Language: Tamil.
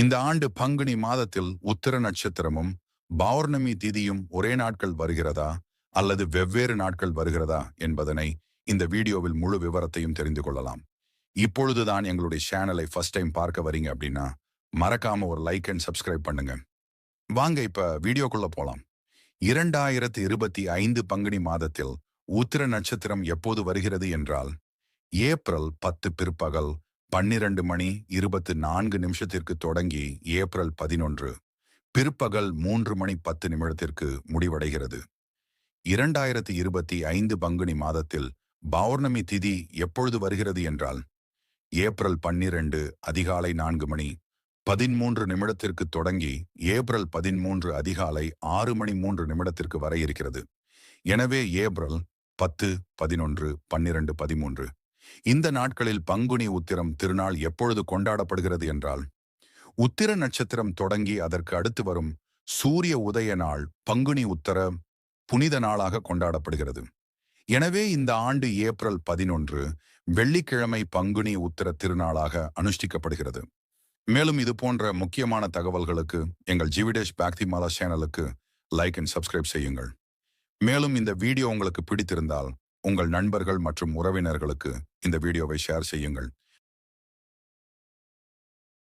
இந்த ஆண்டு பங்குனி மாதத்தில் உத்திர நட்சத்திரமும் பௌர்ணமி திதியும் ஒரே நாட்கள் வருகிறதா? அல்லது வெவ்வேறு நாட்கள் வருகிறதா? என்பதனை இந்த வீடியோவில் முழு விவரத்தையும் தெரிந்து கொள்ளலாம். இப்பொழுதுதான் எங்களுடைய சேனலை ஃபர்ஸ்ட் டைம் பார்க்க வரீங்க அப்படின்னா மறக்காம ஒரு லைக் அண்ட் சப்ஸ்கிரைப் பண்ணுங்க. வாங்க இப்ப வீடியோக்குள்ள போலாம். இரண்டாயிரத்து இருபத்தி ஐந்து பங்குனி மாதத்தில் உத்திர நட்சத்திரம் எப்போது வருகிறது என்றால் ஏப்ரல் பத்து பிற்பகல் பன்னிரண்டு மணி இருபத்து நான்கு நிமிஷத்திற்கு தொடங்கி ஏப்ரல் பதினொன்று பிற்பகல் மூன்று மணி பத்து நிமிடத்திற்கு முடிவடைகிறது. இரண்டாயிரத்தி இருபத்தி ஐந்து பங்குனி மாதத்தில் பௌர்ணமி திதி எப்பொழுது வருகிறது என்றால் ஏப்ரல் பன்னிரண்டு அதிகாலை நான்கு மணி பதிமூன்று நிமிடத்திற்கு தொடங்கி ஏப்ரல் பதிமூன்று அதிகாலை ஆறு மணி மூன்று நிமிடத்திற்கு வர இருக்கிறது. எனவே ஏப்ரல் பத்து பதினொன்று பன்னிரண்டு பதிமூன்று இந்த நாட்களில் பங்குனி உத்திரம் திருநாள் எப்பொழுது கொண்டாடப்படுகிறது என்றால் உத்திர நட்சத்திரம் தொடங்கி அதற்கு அடுத்து வரும் சூரிய உதய நாள் பங்குனி உத்தர புனித நாளாக கொண்டாடப்படுகிறது. எனவே இந்த ஆண்டு ஏப்ரல் பதினொன்று வெள்ளிக்கிழமை பங்குனி உத்திர திருநாளாக அனுஷ்டிக்கப்படுகிறது. மேலும் இது போன்ற முக்கியமான தகவல்களுக்கு எங்கள் ஜிவிடேஷ் பாக்திமாலா சேனலுக்கு லைக் அண்ட் சப்ஸ்கிரைப் செய்யுங்கள். மேலும் இந்த வீடியோ உங்களுக்கு பிடித்திருந்தால் உங்கள் நண்பர்கள் மற்றும் உறவினர்களுக்கு இந்த வீடியோவை ஷேர் செய்யுங்கள்.